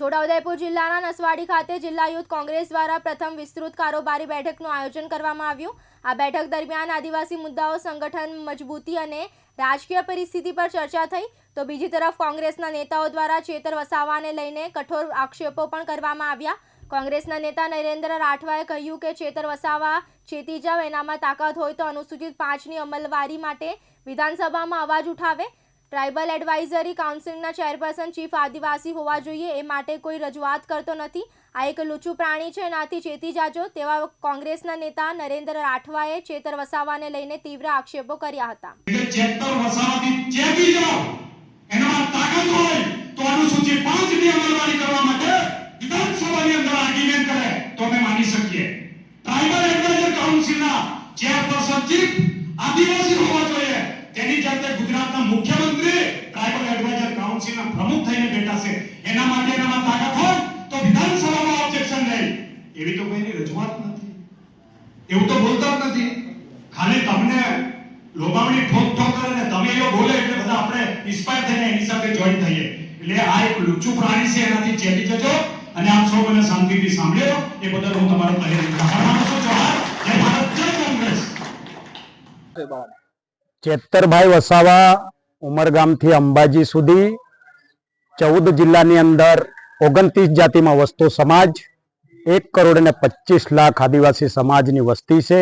છોટાઉદેપુર જિલ્લાના નસવાડી ખાતે જિલ્લા યુથ કોંગ્રેસ દ્વારા પ્રથમ વિસ્તૃત કારોબારી બેઠકનું આયોજન કરવામાં આવ્યું. આ બેઠક દરમિયાન આદિવાસી મુદ્દાઓ, સંગઠન મજબૂતી અને રાજકીય પરિસ્થિતિ પર ચર્ચા થઈ. તો બીજી તરફ કોંગ્રેસના નેતાઓ દ્વારા ચેતર વસાવાને લઈને કઠોર આક્ષેપો પણ કરવામાં આવ્યા. કોંગ્રેસના નેતા નરેન્દ્ર રાઠવાએ કહ્યું કે ચેતર વસાવા ચેતી જાવ, એનામાં તાકાત હોય તો અનુસૂચિત પાંચની અમલવારી માટે વિધાનસભામાં અવાજ ઉઠાવે. ટ્રાઇબલ એડવાઇઝરી કાઉન્સિલના ચેરપર્સન ચીફ આદિવાસી હોવા જોઈએ, એ માટે કોઈ રજૂઆત કરતો નથી. આ એક લૂચું પ્રાણી છે, એનાથી ચેતી જાજો. તેવા કોંગ્રેસના નેતા નરેન્દ્ર રાઠવાએ ચેતર વસાવાને લઈને તીવ્ર આક્ષેપો કર્યા હતા. ચેતર વસાવાથી ચેતી જાઓ, એનામાં તાકાત હોય તો અનુસૂચિ પાંચની અમલવારી કરવા માટે વિધાનસભાની અંદર આર્ગ્યુમેન્ટ કરે, તો અમે માની શકીએ. ટ્રાઇબલ એડવાઇઝર કાઉન્સિલના ચેરપર્સન ચીફ આદિવાસી હોવા જોઈએ. તેની જાતે ગુજરાતના મુખ્યમંત્રી ટ્રાઇબલ એડવાઇઝર કાઉન્સિલના પ્રમુખ થઈને બેઠા છે. એના માટે એનામાં તાકાત હોય તો વિધાનસભામાં ઓબ્જેક્શન લે. એવી તો કોઈની રજૂઆત નથી. એવું તો બોલતા જ નથી. ખાલી તમને લોભામણી ઠોક ઠોક કરે ને તમે એ બોલે એટલે બધા આપણે ઇન્સ્પાયર થઈને એની સાથે જોઈન થઈએ. એટલે આ એક લુચ્ચું પ્રાણી છે, એનાથી ચેતી જજો અને આપ સૌ મને શાંતિથી સાંભળ્યો એ બદલ હું તમારો પહેલી આભાર માનું જય ભારત, જય કોંગ્રેસ. ચેતરભાઈ વસાવા ઉમરગામથી અંબાજી સુધી ચૌદ જિલ્લાની અંદર ઓગણત્રીસ જાતિમાં વસતો સમાજ, એક કરોડ ને પચીસ લાખ આદિવાસી સમાજની વસ્તી છે.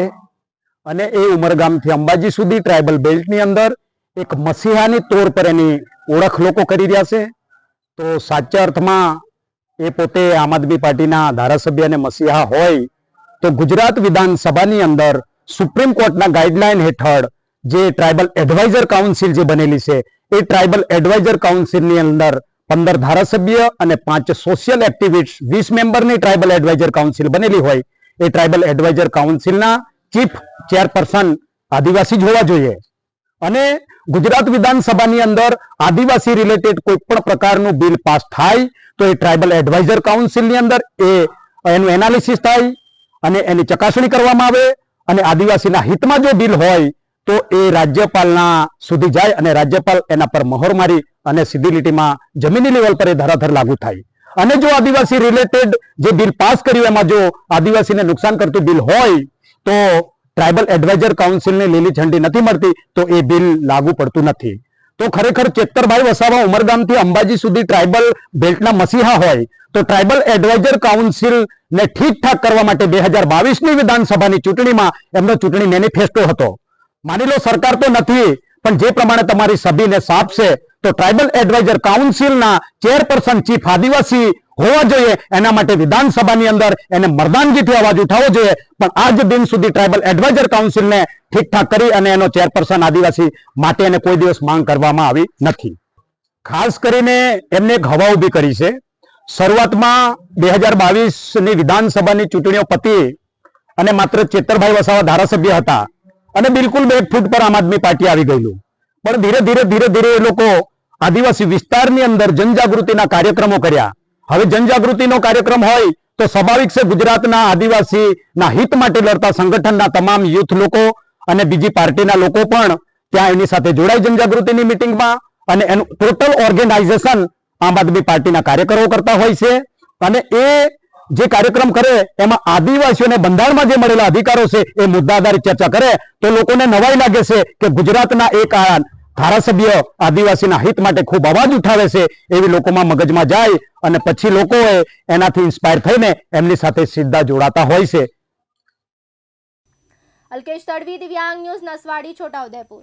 અને એ ઉમરગામથી અંબાજી સુધી ટ્રાઇબલ બેલ્ટની અંદર એક મસીહાની તોર પર એની ઓળખ લોકો કરી રહ્યા છે. તો સાચા અર્થમાં એ પોતે આમ આદમી પાર્ટીના ધારાસભ્ય અને મસીહા હોય તો ગુજરાત વિધાનસભાની અંદર સુપ્રીમ કોર્ટના ગાઈડલાઈન હેઠળ જે ટ્રાઇબલ એડવાઇઝર કાઉન્સિલ જે બનેલી છે, એ ટ્રાઇબલ એડવાઇઝર કાઉન્સિલની અંદર પંદર ધારાસભ્ય અને પાંચ સોશિયલ એક્ટિવિસ્ટ વીસ મેમ્બરની ટ્રાઇબલ એડવાઇઝર કાઉન્સિલ બનેલી હોય. એ ટ્રાઇબલ એડવાઇઝર કાઉન્સિલના ચીફ ચેરપર્સન આદિવાસી જ હોવા જોઈએ. અને ગુજરાત વિધાનસભાની અંદર આદિવાસી રિલેટેડ કોઈ પણ પ્રકારનું બિલ પાસ થાય, તો એ ટ્રાઇબલ એડવાઇઝર કાઉન્સિલની અંદર એ, એનું એનાલિસિસ થાય અને એની ચકાસણી કરવામાં આવે અને આદિવાસીના હિતમાં જો બિલ હોય તો એ રાજ્યપાલના સુધી જાય અને રાજ્યપાલ એના પર મહોર મારી અને સીધી લીટીમાં જમીની લેવલ પર એ ધરાધર લાગુ થાય. અને જો આદિવાસી રિલેટેડ જે બિલ પાસ કર્યું એમાં જો આદિવાસીને નુકસાન કરતું બિલ હોય, તો ટ્રાઇબલ એડવાઇઝર કાઉન્સિલને લીલી ઝંડી નથી મળતી, તો એ બિલ લાગુ પડતું નથી. તો ખરેખર ચેતરભાઈ વસાવા ઉમરગામથી અંબાજી સુધી ટ્રાઇબલ બેલ્ટના મસીહા હોય, તો ટ્રાઇબલ એડવાઇઝર કાઉન્સિલ ને ઠીક ઠાક કરવા માટે બે હજાર બાવીસની વિધાનસભાની ચૂંટણીમાં એમનો ચૂંટણી મેનિફેસ્ટો હતો. માની લો સરકાર તો નથી, પણ જે પ્રમાણે તમારી સભીને સાપશે તો ટ્રાઇબલ એડવાઇઝર કાઉન્સિલના ચેરપર્સન ચીફ આદિવાસી હોવા જોઈએ. એના માટે વિધાનસભાની અંદર એને મરદાનગીથી અવાજ ઉઠાવવો જોઈએ. પણ આજ દિન સુધી ટ્રાઇબલ એડવાઇઝર કાઉન્સિલને ઠીકઠાક કરી અને એનો ચેરપર્સન આદિવાસી માટે એને કોઈ દિવસ માંગ કરવામાં આવી નથી. ખાસ કરીને એમને એક હવા ઊભી કરી છે. શરૂઆતમાં બે હજાર બાવીસની વિધાનસભાની ચૂંટણીઓ પતી અને માત્ર ચેતરભાઈ વસાવા ધારાસભ્ય હતા. અને બિલકુલ બે ફૂટ પર આમ આદમી પાર્ટી આવી ગયેલું. પણ ધીરે ધીરે ધીરે ધીરે એ લોકો આદિવાસી વિસ્તારની અંદર જનજાગૃતિના કાર્યક્રમો કર્યા. હવે જનજાગૃતિનો કાર્યક્રમ હોય તો સ્વાભાવિક છે ગુજરાતના આદિવાસીના હિત માટે લડતા સંગઠનના તમામ યુથ લોકો અને બીજી પાર્ટીના લોકો પણ ત્યાં એની સાથે જોડાય જનજાગૃતિની મિટિંગમાં અને એનું ટોટલ ઓર્ગેનાઇઝેશન આમ આદમી પાર્ટીના કાર્યકરો કરતા હોય છે. અને એ જે કાર્યક્રમ કરે, એમાં આદિવાસીઓને બંધારણમાં જે મળેલા અધિકારો છે, એ મુદ્દા આધારિત ચર્ચા કરે, તો લોકોને નવાઈ લાગે છે કે ગુજરાતના એક ધારાસભ્ય આદિવાસીના હિત માટે ખૂબ અવાજ ઉઠાવે છે, એવી લોકોમાં મગજમાં જાય અને પછી લોકોએ એનાથી ઇન્સ્પાયર થઈને એમની સાથે સીધા જોડાતા હોય છે. અલ્કેશ તડવી, દિવ્યાંગ ન્યૂઝ, નસવાડી, છોટાઉદેપુર.